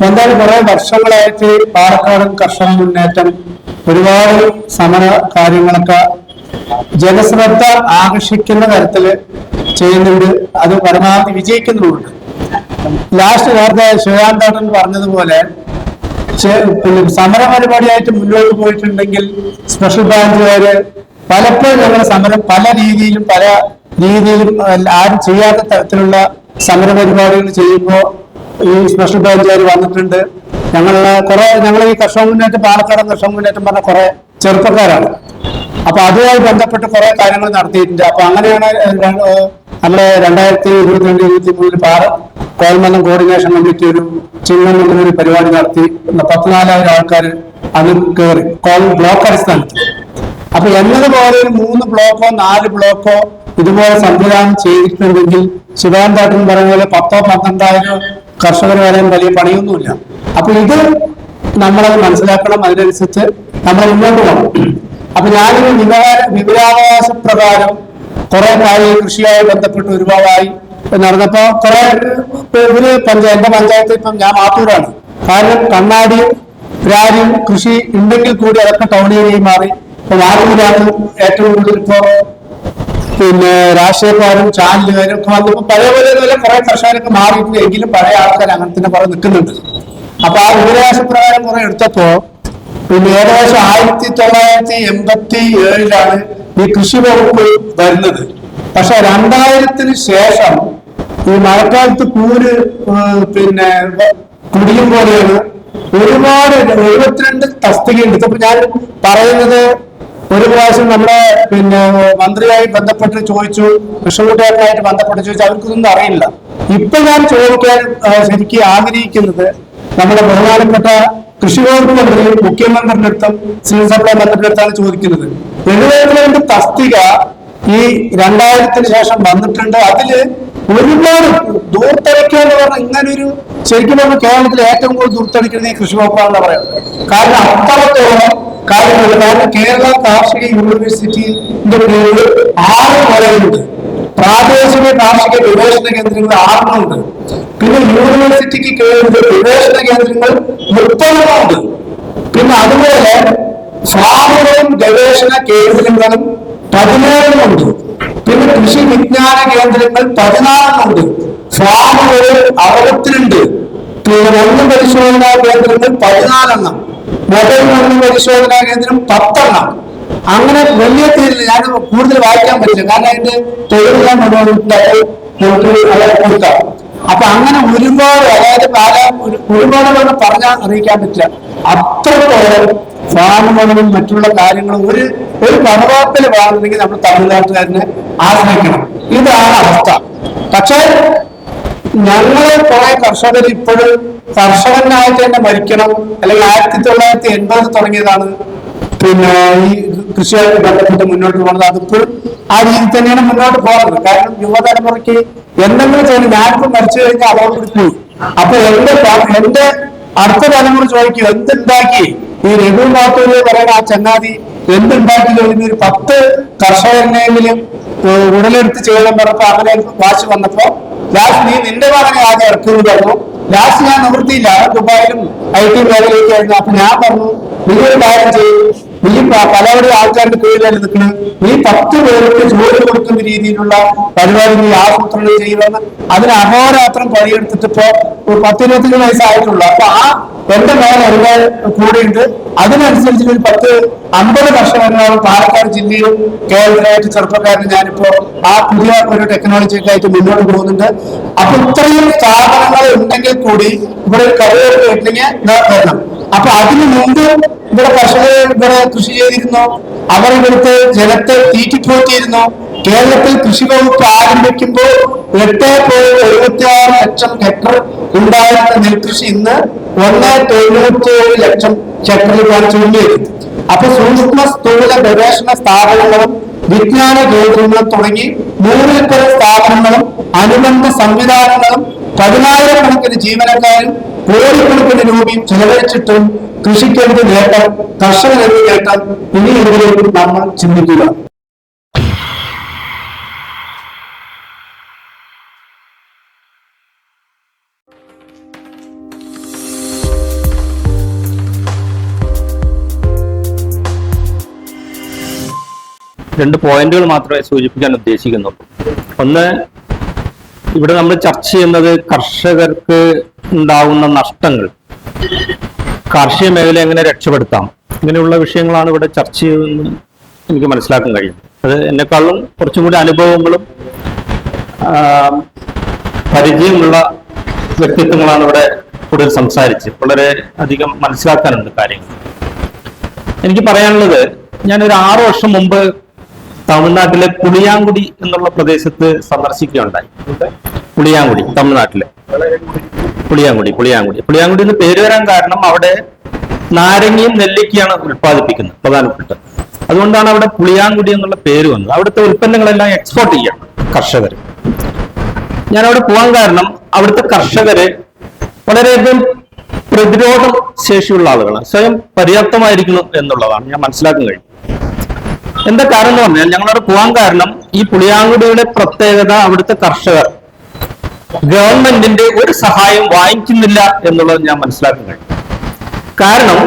അപ്പൊ എന്തായാലും കുറെ വർഷങ്ങളായിട്ട് പാലക്കാട് കർഷക മുന്നേറ്റം ഒരുപാട് സമര കാര്യങ്ങളൊക്കെ ജനശ്രദ്ധ ആകർഷിക്കുന്ന തരത്തിൽ ചെയ്യുന്നുണ്ട്. അത് പരമാവധി വിജയിക്കുന്നുമുണ്ട്. ലാസ്റ്റ് നേരത്തെ ശിവകാന്താട്ടൻ പറഞ്ഞതുപോലെ പിന്നെ സമര പരിപാടിയായിട്ട് മുന്നോട്ട് പോയിട്ടുണ്ടെങ്കിൽ സ്പെഷ്യൽ ബ്രാഞ്ചുകാര് പലപ്പോഴും ഞങ്ങൾ സമരം പല രീതിയിലും പല രീതിയിലും ആരും ചെയ്യാത്ത തരത്തിലുള്ള സമര പരിപാടികൾ ചെയ്യുമ്പോൾ ഈ സ്പെഷ്യൽ ബ്രാഞ്ചുകാർ വന്നിട്ടുണ്ട്. ഞങ്ങളെ കുറെ ഞങ്ങൾ ഈ കർഷക മുന്നേറ്റം പാലക്കാട് കർഷക മുന്നേറ്റം പറഞ്ഞ കുറെ ചെറുപ്പക്കാരാണ്. അപ്പൊ അതുമായി ബന്ധപ്പെട്ട് കുറെ കാര്യങ്ങൾ നടത്തിയിട്ടുണ്ട്. അപ്പൊ അങ്ങനെയാണ് നമ്മുടെ രണ്ടായിരത്തി ഇരുപത്തിരണ്ട് ഇരുപത്തി മൂന്നിൽ പാറ കോയൽമന്നം കോർഡിനേഷൻ കമ്മിറ്റി ഒരു ചിങ്ങം ഒരു പരിപാടി നടത്തി. പത്തിനാലായിരം ആൾക്കാർ അതിൽ കയറി കോൾ ബ്ലോക്ക് അടിസ്ഥാനത്തിൽ. അപ്പൊ എന്നതുപോലെ ഒരു മൂന്ന് ബ്ലോക്കോ നാല് ബ്ലോക്കോ ഇതുപോലെ സംവിധാനം ചെയ്തിട്ടുണ്ടെങ്കിൽ ശിവാന്താട്ടൻ പറഞ്ഞ പോലെ പത്തോ പന്ത്രണ്ടായിരം കർഷകർ വരാൻ വലിയ പണിയൊന്നുമില്ല. അപ്പൊ ഇത് നമ്മളത് മനസ്സിലാക്കണം അതിനനുസരിച്ച് നമ്മൾ മുന്നോട്ട് പോകണം. അപ്പൊ ഞാനൊരു വിവര വിവരാവകാശ പ്രകാരം കുറെ കാര്യങ്ങൾ കൃഷിയായി ബന്ധപ്പെട്ട് ഒരുപാടായി നടന്നപ്പോ കുറെ ഇവർ പഞ്ചായത്ത് എന്റെ പഞ്ചായത്ത് ഇപ്പം ഞാൻ മാത്തൂരാണ്. കാരണം കണ്ണാടിയും രാജ്യം കൃഷി ഉണ്ടെങ്കിൽ കൂടി അതൊക്കെ ടൗൺ ഏരിയയിൽ മാറി. ഇപ്പൊ മാത്തൂരാണ് ഏറ്റവും കൂടുതൽ ഇപ്പോ പിന്നെ രാഷ്ട്രീയക്കാരും ചാനലുകാരും ഒക്കെ വന്നപ്പോ പഴയ പോലെ പോലെ കുറെ കർഷകരൊക്കെ മാറിയിട്ടുണ്ട് എങ്കിലും പഴയ ആൾക്കാർ അങ്ങനെ തന്നെ കുറെ നിൽക്കുന്നുണ്ട്. അപ്പൊ ആ ഉപദേശ പ്രകാരം കുറെ എടുത്തപ്പോ പിന്നെ ഏകദേശം ആയിരത്തി തൊള്ളായിരത്തി എൺപത്തി ഏഴിലാണ് ഈ കൃഷി വകുപ്പ് വരുന്നത്. പക്ഷെ രണ്ടായിരത്തിന് ശേഷം ഈ മഴക്കാലത്ത് കൂര് പിന്നെ കുടിയും പോലെയാണ് ഒരുപാട് എഴുപത്തിരണ്ട് തസ്തികയുണ്ട്. ഇപ്പൊ ഞാൻ പറയുന്നത് ഒരു പ്രാവശ്യം നമ്മുടെ പിന്നെ മന്ത്രിയായി ബന്ധപ്പെട്ട് ചോദിച്ചു കൃഷ്ണകുട്ടിയായിട്ട് ബന്ധപ്പെട്ട് ചോദിച്ചു അവർക്കൊന്നും അറിയില്ല. ഇപ്പൊ ഞാൻ ചോദിക്കാൻ ശരിക്കും ആഗ്രഹിക്കുന്നത് നമ്മുടെ ബഹുമാനപ്പെട്ട കൃഷി വകുപ്പ് മന്ത്രി മുഖ്യമന്ത്രിയുടെ അടുത്തും സിവിൽ സപ്ലൈ മന്ത്രിയുടെ അടുത്താണ് ചോദിക്കുന്നത്. എഴുപത്തിരണ്ട് തസ്തിക ഈ രണ്ടായിരത്തിന് ശേഷം വന്നിട്ടുണ്ട്. അതിൽ ഒരുപാട് ദൂർത്തടിക്കുക എന്ന് പറഞ്ഞാൽ ഇങ്ങനൊരു ശരിക്കും പറഞ്ഞാൽ കേരളത്തിൽ ഏറ്റവും കൂടുതൽ ദൂർത്തടിക്കുന്നത് ഈ കൃഷി വകുപ്പാണെന്ന് പറയുന്നത്. കാരണം അത്രത്തോളം കാര്യങ്ങൾ കാരണം കേരള കാർഷിക യൂണിവേഴ്സിറ്റിന്റെ പേരിൽ ആറ് കോളേജുണ്ട് പ്രാദേശിക കാർഷിക ഗവേഷണ കേന്ദ്രങ്ങൾ ആറെണ്ണമുണ്ട്. പിന്നെ യൂണിവേഴ്സിറ്റിക്ക് കീഴിൽ ഗവേഷണ കേന്ദ്രങ്ങൾ മുപ്പതെണ്ണമുണ്ട്. പിന്നെ അതുപോലെ ഫാമുകളും ഗവേഷണ കേന്ദ്രങ്ങളും പതിനേഴെണ്ണമുണ്ട്. പിന്നെ കൃഷി വിജ്ഞാന കേന്ദ്രങ്ങൾ പതിനാറെണ്ണമുണ്ട്. ഫാമുകൾ അറുപത്തിരണ്ട്. മണ്ണ് പരിശോധനാ കേന്ദ്രങ്ങൾ പതിനാലെണ്ണം. മൊബൈൽ മണ്ണ് പരിശോധനാ കേന്ദ്രം പത്തെണ്ണം. അങ്ങനെ വലിയ തീരിൽ ഞാൻ കൂടുതൽ വായിക്കാൻ പറ്റില്ല. കാരണം അതിന്റെ തൊഴിലെല്ലാം കൊടുക്കാം അപ്പൊ അങ്ങനെ ഒരുപാട് അതായത് പല ഒരു- ഒരുപാട് പേര് പറഞ്ഞാൽ അറിയിക്കാൻ പറ്റില്ല. അത്രത്തോളം ഫാമുകളും മറ്റുള്ള കാര്യങ്ങളും ഒരു ഒരു പണവാപ്പിൽ വാങ്ങണമെങ്കിൽ നമ്മൾ തമിഴ്നാട്ടുകാരനെ ആശ്രയിക്കണം. ഇതാണ് അവസ്ഥ. പക്ഷേ ഞങ്ങളെ കുറെ കർഷകർ ഇപ്പോഴും കർഷകനായിട്ട് തന്നെ മരിക്കണം. അല്ലെങ്കിൽ ആയിരത്തി തൊള്ളായിരത്തി എൺപത് തുടങ്ങിയതാണ് പിന്നെ ഈ കൃഷിയായിട്ട് ബന്ധപ്പെട്ട് മുന്നോട്ട് പോകുന്നത്. അതിപ്പോഴും ആ രീതിയിൽ തന്നെയാണ് മുന്നോട്ട് പോകുന്നത്. കാരണം യുവതലമുറയ്ക്ക് എന്തെങ്കിലും ചെയ്യണം ഞാനിപ്പോ മരിച്ചു കഴിഞ്ഞാൽ അതോടുകൂടി പോയി. അപ്പൊ എന്റെ എന്റെ അടുത്ത തലമുറ ചോദിക്കും എന്തുണ്ടാക്കി? ഈ രഘു മാത്തൂര് പറയുന്ന ആ ചങ്ങാതി എന്തുണ്ടാക്കി കഴിഞ്ഞ ഒരു പത്ത് കർഷകരെങ്കിലും ഏഹ് ഉടലെടുത്ത് ചെയ്യണം പറഞ്ഞപ്പോ അങ്ങനെ വാശി വന്നപ്പോ ലാസ്റ്റ് നീ നിന്റെ പറഞ്ഞ ആദ്യം ഇറക്കുമെന്ന് പറഞ്ഞു. ലാസ്റ്റ് ഞാൻ നിവൃത്തിയില്ല. ദുബായിലും ഐ ടി മേഖലയിലേക്കായിരുന്നു അപ്പൊ ഞാൻ പറഞ്ഞു നീ ഒരു കാര്യം ചെയ്യും. നീ പ- പലവരും ആൾക്കാരുടെ പേരിലാണ് നിൽക്കുന്നത്. ഈ പത്ത് പേർക്ക് ജോലി കൊടുക്കുന്ന രീതിയിലുള്ള പരിപാടി നീ ആസൂത്രണം ചെയ്യുമെന്ന് അതിന് അഹോരാത്രം പണിയെടുത്തിട്ട് ഇപ്പോ ഒരു പത്തിരുപത്തഞ്ച് വയസ്സായിട്ടുള്ളൂ. അപ്പൊ ആ എന്റെ മേലെ ഒരുപാട് കൂടിയുണ്ട്. അതിനനുസരിച്ച് ഒരു പത്ത് അമ്പത് കർഷകരാണ് പാലക്കാട് ജില്ലയിലും കേരളത്തിലായിട്ട് ചെറുപ്പക്കാരന് ഞാനിപ്പോ ആ പുതിയ ഒരു ടെക്നോളജിയൊക്കെ ആയിട്ട് മുന്നോട്ട് പോകുന്നുണ്ട്. അപ്പൊ ഇത്രയും സ്ഥാപനങ്ങൾ ഉണ്ടെങ്കിൽ കൂടി ഇവിടെ ഒരു കരിയർ കേട്ടില്ലെങ്കിൽ വരണം. അപ്പൊ അതിനു മുമ്പ് ഇവിടെ കർഷകർ ഇവിടെ കൃഷി ചെയ്തിരുന്നു. അവർ ഇവിടുത്തെ ജലത്തെ തീറ്റിപ്പോറ്റിയിരുന്നു. കേരളത്തിൽ കൃഷി വകുപ്പ് ആരംഭിക്കുമ്പോൾ എട്ട് പോയിന്റ് എഴുപത്തി ആറ് ലക്ഷം ഹെക്ടർ ഉണ്ടായിരുന്ന നെൽകൃഷി ഇന്ന് ഒന്ന് തൊണ്ണൂറ്റി ഏഴ് ലക്ഷം ഹെക്ടറിലാണ് ചൂണ്ടിയത് അപ്പൊ സൂക്ഷ്മ സ്ഥൂല ഗവേഷണ സ്ഥാപനങ്ങളും വിജ്ഞാന കേന്ദ്രങ്ങളും തുടങ്ങി നൂറിൽ പല സ്ഥാപനങ്ങളും അനുബന്ധ സംവിധാനങ്ങളും പതിനായിരക്കണക്കിന് ജീവനക്കാരും കോടിക്കണക്കിന് രൂപയും ചെലവഴിച്ചിട്ടും കൃഷിക്കെന്ത് നേട്ടം കർഷകരെന്ത് നേട്ടം ഇനിയെങ്കിലും നമ്മൾ ചിന്തിക്കുക. രണ്ട് പോയിന്റുകൾ മാത്രമേ സൂചിപ്പിക്കാൻ ഉദ്ദേശിക്കുന്നുള്ളൂ. ഒന്ന് ഇവിടെ നമ്മൾ ചർച്ച ചെയ്യുന്നത് കർഷകർക്ക് ഉണ്ടാവുന്ന നഷ്ടങ്ങൾ. കാർഷിക മേഖല എങ്ങനെ രക്ഷപ്പെടുത്താം? ഇങ്ങനെയുള്ള വിഷയങ്ങളാണ് ഇവിടെ ചർച്ച ചെയ്തതെന്ന് എനിക്ക് മനസ്സിലാക്കാൻ കഴിയും അത് എന്നെക്കാളും കുറച്ചും കൂടി അനുഭവങ്ങളും പരിചയമുള്ള വ്യക്തിത്വങ്ങളാണ് ഇവിടെ കൂടുതൽ സംസാരിച്ച് വളരെ അധികം മനസ്സിലാക്കാനുണ്ട് കാര്യങ്ങൾ. എനിക്ക് പറയാനുള്ളത് ഞാൻ ഒരു ആറു വർഷം മുമ്പ് തമിഴ്നാട്ടിലെ പുളിയാങ്കുടി എന്നുള്ള പ്രദേശത്ത് സന്ദർശിക്കുകയുണ്ടായി. പുളിയാങ്കുടി തമിഴ്നാട്ടിലെ. പുളിയാങ്കുടി പുളിയാങ്കുടി. പുളിയാങ്കുടി എന്ന് പേര് വരാൻ കാരണം അവിടെ നാരങ്ങയും നെല്ലിക്കയാണ് ഉൽപ്പാദിപ്പിക്കുന്നത് പ്രധാനപ്പെട്ട അതുകൊണ്ടാണ് അവിടെ പുളിയാങ്കുടി എന്നുള്ള പേര് വന്നത്. അവിടുത്തെ ഉൽപ്പന്നങ്ങളെല്ലാം എക്സ്പോർട്ട് ചെയ്യാം കർഷകർ ഞാൻ അവിടെ പോകാൻ കാരണം അവിടുത്തെ കർഷകര് വളരെയധികം പ്രതിരോധ ശേഷിയുള്ള ആളുകളാണ്. സ്വയം പര്യാപ്തമായിരിക്കണം എന്നുള്ളതാണ് ഞാൻ മനസ്സിലാക്കാൻ കഴിയും എന്താ കാരണം എന്ന് പറഞ്ഞാൽ ഞങ്ങളവിടെ പോകാൻ കാരണം ഈ പുളിയാങ്കുടിയുടെ പ്രത്യേകത അവിടുത്തെ കർഷകർ ഗവൺമെന്റിന്റെ ഒരു സഹായം വാങ്ങിക്കുന്നില്ല എന്നുള്ളത് ഞാൻ മനസ്സിലാക്കി കാരണം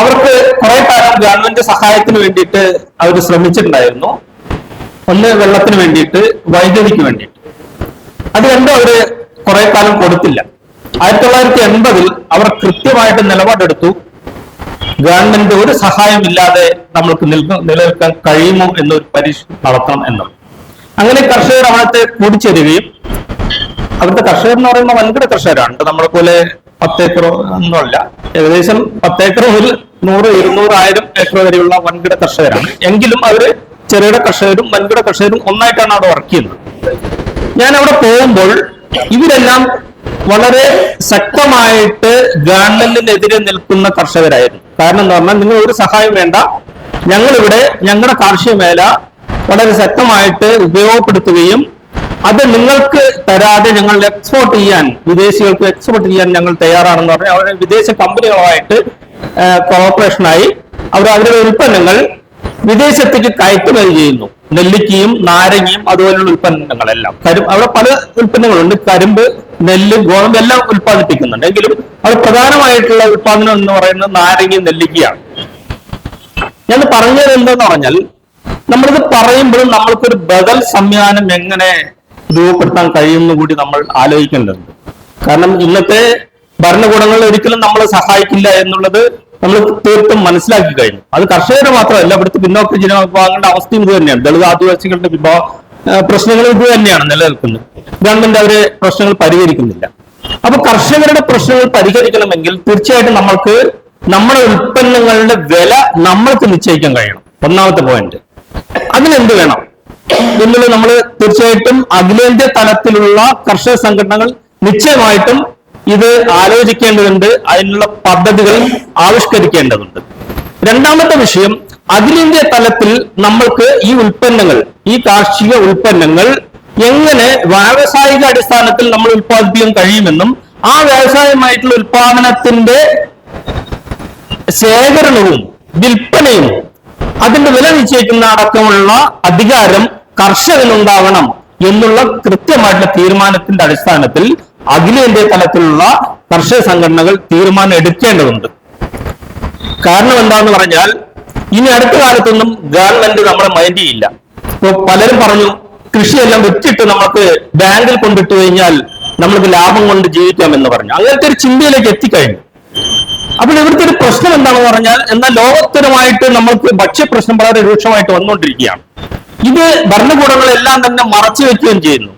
അവർക്ക് കുറെ കാലം ഗവൺമെന്റ് സഹായത്തിന് വേണ്ടിയിട്ട് അവർ ശ്രമിച്ചിട്ടുണ്ടായിരുന്നു. ഒന്ന് വെള്ളത്തിന് വേണ്ടിയിട്ട് വൈദ്യുതിക്ക് വേണ്ടിയിട്ട്. അത് രണ്ടും അവർ കുറെ കാലം കൊടുത്തില്ല. ആയിരത്തി തൊള്ളായിരത്തി എൺപതിൽ അവർ കൃത്യമായിട്ട് നിലപാടെടുത്തു. ഗവൺമെന്റ് ഒരു സഹായമില്ലാതെ നമ്മൾക്ക് നിൽക്ക നിലനിൽക്കാൻ കഴിയുമോ എന്നൊരു പരീക്ഷ നടത്തണം എന്നുള്ളത് അങ്ങനെ കർഷകർ അവിടുത്തെ കൂടിച്ചേരുകയും അവിടുത്തെ കർഷകർ എന്ന് പറയുന്ന വൻകിട കർഷകരാണ്. നമ്മളെ പോലെ പത്തേക്കറോ ഒന്നുമല്ല ഏകദേശം പത്തേക്കർ മുതൽ നൂറ് ഇരുന്നൂറ് ആയിരം ഏക്കർ വരെയുള്ള വൻകിട കർഷകരാണ്. എങ്കിലും അവർ ചെറുകിട കർഷകരും വൻകിട കർഷകരും ഒന്നായിട്ടാണ് അവിടെ വർക്ക് ചെയ്യുന്നത്. ഞാൻ അവിടെ പോകുമ്പോൾ ഇവരെല്ലാം വളരെ ശക്തമായിട്ട് ഗവൺമെന്റിനെതിരെ നിൽക്കുന്ന കർഷകരായിരുന്നു. കാരണം എന്താ പറഞ്ഞാൽ നിങ്ങൾ ഒരു സഹായം വേണ്ട. ഞങ്ങളിവിടെ ഞങ്ങളുടെ കാർഷിക മേഖല വളരെ ശക്തമായിട്ട് ഉപയോഗപ്പെടുത്തുകയും അത് നിങ്ങൾക്ക് തരാതെ ഞങ്ങൾ എക്സ്പോർട്ട് ചെയ്യാൻ വിദേശികൾക്ക് എക്സ്പോർട്ട് ചെയ്യാൻ ഞങ്ങൾ തയ്യാറാണെന്ന് പറഞ്ഞാൽ അവരുടെ വിദേശ കമ്പനികളുമായിട്ട് കോർപ്പറേഷനായി അവർ അവരുടെ ഉൽപ്പന്നങ്ങൾ വിദേശത്തേക്ക് കയറ്റുമതി ചെയ്യുന്നു നെല്ലിക്കയും നാരങ്ങയും അതുപോലെയുള്ള ഉൽപ്പന്നങ്ങളെല്ലാം. കരും അവിടെ പല ഉൽപ്പന്നങ്ങളുണ്ട്. കരിമ്പ് നെല്ല് ഗോതമ്പ് എല്ലാം ഉൽപ്പാദിപ്പിക്കുന്നുണ്ട്. എങ്കിലും അത് പ്രധാനമായിട്ടുള്ള ഉൽപ്പാദനം എന്ന് പറയുന്നത് നാരങ്ങയും നെല്ലിക്കയാണ്. ഞാൻ പറഞ്ഞത് എന്താന്ന് പറഞ്ഞാൽ നമ്മളിത് പറയുമ്പോഴും നമ്മൾക്കൊരു ബദൽ സംവിധാനം എങ്ങനെ രൂപപ്പെടുത്താൻ കഴിയുമെന്ന് കൂടി നമ്മൾ ആലോചിക്കേണ്ടതുണ്ട്. കാരണം ഇന്നത്തെ ഭരണകൂടങ്ങൾ ഒരിക്കലും നമ്മളെ സഹായിക്കില്ല എന്നുള്ളത് നമ്മൾ തീർത്തും മനസ്സിലാക്കി കഴിഞ്ഞു. അത് കർഷകരെ മാത്രമല്ല ഇവിടുത്തെ പിന്നോക്ക ജനവിഭാഗങ്ങളുടെ അവസ്ഥയും ഇത് തന്നെയാണ്. ദളിത് ആദിവാസികളുടെ വിഭാഗ പ്രശ്നങ്ങൾ ഇത് തന്നെയാണ് നിലനിൽക്കുന്നത്. ഗവൺമെന്റ് അവരെ പ്രശ്നങ്ങൾ പരിഹരിക്കുന്നില്ല. അപ്പൊ കർഷകരുടെ പ്രശ്നങ്ങൾ പരിഹരിക്കണമെങ്കിൽ തീർച്ചയായിട്ടും നമ്മൾക്ക് നമ്മുടെ ഉൽപ്പന്നങ്ങളുടെ വില നമ്മൾക്ക് നിശ്ചയിക്കാൻ കഴിയണം. ഒന്നാമത്തെ പോയിന്റ് അതിനെന്ത് വേണം? എന്നുള്ളത് നമ്മൾ തീർച്ചയായിട്ടും അഖിലേന്ത്യാ തലത്തിലുള്ള കർഷക സംഘടനകൾ നിശ്ചയമായിട്ടും ഇത് ആലോചിക്കേണ്ടതുണ്ട്. അതിനുള്ള പദ്ധതികൾ ആവിഷ്കരിക്കേണ്ടതുണ്ട്. രണ്ടാമത്തെ വിഷയം അഖിലേന്ത്യാ തലത്തിൽ നമ്മൾക്ക് ഈ ഉൽപ്പന്നങ്ങൾ ഈ കാർഷിക ഉൽപ്പന്നങ്ങൾ എങ്ങനെ വ്യാവസായിക അടിസ്ഥാനത്തിൽ നമ്മൾ ഉൽപ്പാദിപ്പിക്കാൻ കഴിയുമെന്നും ആ വ്യവസായമായിട്ടുള്ള ഉൽപാദനത്തിന്റെ ശേഖരണവും വിൽപ്പനയും അതിന്റെ വില നിശ്ചയിക്കുന്ന അടക്കമുള്ള അധികാരം കർഷകനുണ്ടാവണം എന്നുള്ള കൃത്യമായിട്ടുള്ള തീരുമാനത്തിന്റെ അടിസ്ഥാനത്തിൽ അഖിലേന്ത്യാ തലത്തിലുള്ള കർഷക സംഘടനകൾ തീരുമാനം എടുക്കേണ്ടതുണ്ട്. കാരണം എന്താന്ന് പറഞ്ഞാൽ ഇനി അടുത്ത കാലത്തൊന്നും ഗവൺമെന്റ് നമ്മളെ മൈൻഡ് ചെയ്യില്ല. ഇപ്പൊ പലരും പറഞ്ഞു കൃഷിയെല്ലാം വെച്ചിട്ട് നമുക്ക് ബാങ്കിൽ കൊണ്ടിട്ട് കഴിഞ്ഞാൽ നമ്മൾക്ക് ലാഭം കൊണ്ട് ജീവിക്കാം എന്ന് പറഞ്ഞു. അങ്ങനത്തെ ഒരു ചിന്തയിലേക്ക് എത്തിക്കഴിഞ്ഞു. അപ്പോൾ ഇവിടുത്തെ ഒരു പ്രശ്നം എന്താണെന്ന് പറഞ്ഞാൽ എന്നാൽ ലോകോത്തരമായിട്ട് നമ്മൾക്ക് ഭക്ഷ്യപ്രശ്നം വളരെ രൂക്ഷമായിട്ട് വന്നുകൊണ്ടിരിക്കുകയാണ്. ഇത് ഭരണകൂടങ്ങളെല്ലാം തന്നെ മറച്ചു വെക്കുകയും ചെയ്യുന്നു.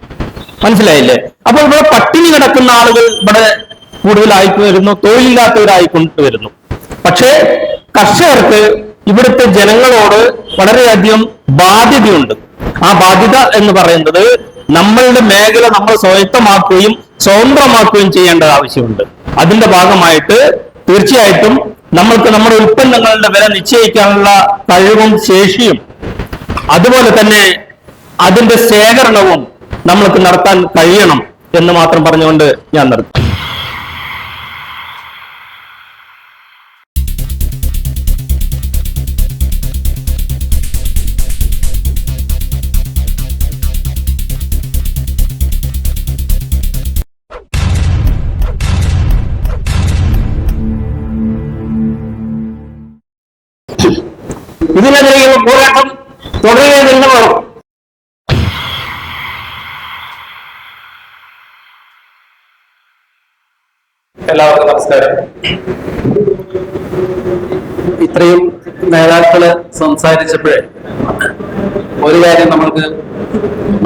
മനസ്സിലായില്ലേ? അപ്പോൾ ഇവിടെ പട്ടിണി കിടക്കുന്ന ആളുകൾ ഇവിടെ കൂടുതലായി വരുന്നു തൊഴിലില്ലാത്തവരായി വരുന്നു പക്ഷേ കർഷകർക്ക് ഇവിടുത്തെ ജനങ്ങളോട് വളരെയധികം ബാധ്യതയുണ്ട്. ആ ബാധ്യത എന്ന് പറയുന്നത് നമ്മളുടെ മേഖല നമ്മൾ സ്വായത്തമാക്കുകയും സ്വതന്ത്രമാക്കുകയും ചെയ്യേണ്ട ആവശ്യമുണ്ട്. അതിന്റെ ഭാഗമായിട്ട് തീർച്ചയായിട്ടും നമ്മൾക്ക് നമ്മുടെ ഉൽപ്പന്നങ്ങളുടെ വില നിശ്ചയിക്കാനുള്ള കഴിവും ശേഷിയും അതുപോലെ തന്നെ അതിന്റെ ശേഖരണവും നമ്മൾക്ക് നടത്താൻ കഴിയണം എന്ന് മാത്രം പറഞ്ഞുകൊണ്ട് ഞാൻ നിർത്തും ഇതിനെതിരെയുള്ള പോരാട്ടം തുടരുകയെ എല്ലാവർക്കും നമസ്കാരം. ഇത്രയും നേതാക്കൾ സംസാരിച്ചപ്പോഴേ ഒരു കാര്യം നമ്മൾക്ക്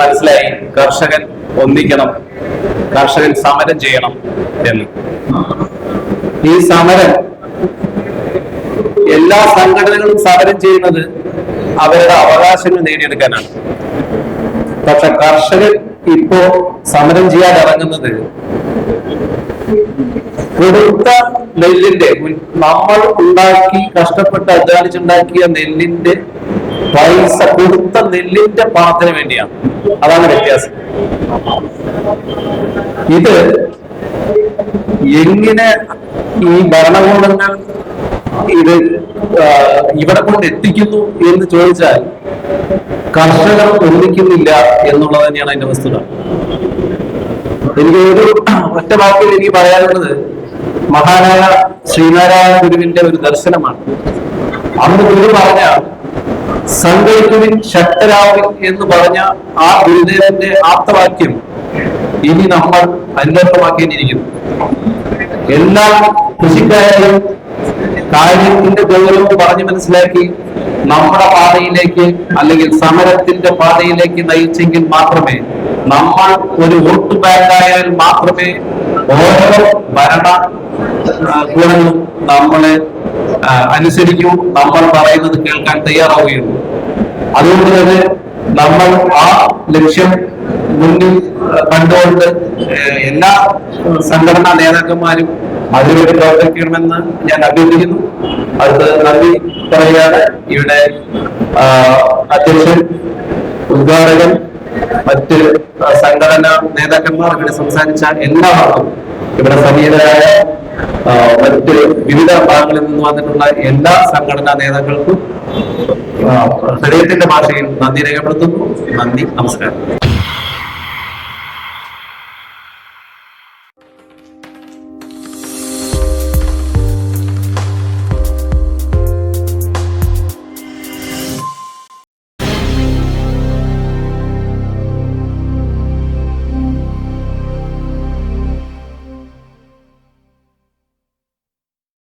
മനസ്സിലായി. കർഷകൻ ഒന്നിക്കണം കർഷകൻ സമരം ചെയ്യണം എന്ന്. ഈ സമരം എല്ലാ സംഘടനകളും സമരം ചെയ്യുന്നത് അവരുടെ അവകാശങ്ങൾ നേടിയെടുക്കാനാണ്. പക്ഷെ കർഷകർ ഇപ്പോ സമരം ചെയ്യാൻ ഇറങ്ങുന്നത് കൊടുത്ത നെല്ലിന്റെ നമ്മൾ ഉണ്ടാക്കി കഷ്ടപ്പെട്ട് അധ്വാനിച്ചുണ്ടാക്കിയ നെല്ലിന്റെ പൈസ കൊടുത്ത നെല്ലിന്റെ പണത്തിന് വേണ്ടിയാണ്. അതാണ് വ്യത്യാസം. ഇത് എങ്ങനെ ഈ ഭരണകൂടങ്ങൾ ഇത് ഇവിടെ കൊണ്ട് എത്തിക്കുന്നു എന്ന് ചോദിച്ചാൽ കർഷകർ ഒന്നിക്കുന്നില്ല എന്നുള്ളത് തന്നെയാണ് അതിന്റെ വസ്തുത. എനിക്ക് ഒരു ഒറ്റ വാക്കിൽ എനിക്ക് പറയാനുള്ളത് മഹാനായ ശ്രീനാരായണ ഗുരുവിന്റെ ഒരു ദർശനമാണ്. അന്ന് ഗുരു പറഞ്ഞ സംഘടിക്കുവിൻ ശക്തരാവിൻ എന്ന് പറഞ്ഞ ആ ഗുരുദേവന്റെ ആപ്തവാക്യം ഇനി നമ്മൾ അന്വർത്ഥമാക്കേണ്ടിയിരിക്കുന്നു. എല്ലാ കൃഷിക്കാരെയും കാര്യത്തിന്റെ ഗൗരവം പറഞ്ഞു മനസ്സിലാക്കി നമ്മുടെ പാതയിലേക്ക് അല്ലെങ്കിൽ സമരത്തിന്റെ പാതയിലേക്ക് നയിച്ചെങ്കിൽ മാത്രമേ നമ്മൾ ഒരു വോട്ട് ബാങ്കായാൽ മാത്രമേ ഓരോ ഭരണ ഗുണങ്ങളും നമ്മളെ അനുസരിക്കൂ. നമ്മൾ പറയുന്നത് കേൾക്കാൻ തയ്യാറാവുകയുള്ളൂ. അതുകൊണ്ട് തന്നെ നമ്മൾ ആ ലക്ഷ്യം മുന്നിൽ കണ്ടുകൊണ്ട് എല്ലാ സംഘടനാ നേതാക്കന്മാരും അതിനുവേണ്ടി പ്രവർത്തിക്കണമെന്ന് ഞാൻ അഭ്യർത്ഥിക്കുന്നു. അത് നന്ദി പറയുകയാണ് ഇവിടെ അധ്യക്ഷൻ ഉദ്ഘാടകൻ മറ്റ് സംഘടനാ നേതാക്കന്മാർ ഇവിടെ സംസാരിച്ച എല്ലാവർക്കും ഇവിടെ സമീപരായ മറ്റ് വിവിധ ഭാഗങ്ങളിൽ നിന്ന് വന്നിട്ടുള്ള എല്ലാ സംഘടനാ നേതാക്കൾക്കും ഹൃദയത്തിന്റെ ഭാഷയിൽ നന്ദി രേഖപ്പെടുത്തുന്നു. നന്ദി നമസ്കാരം.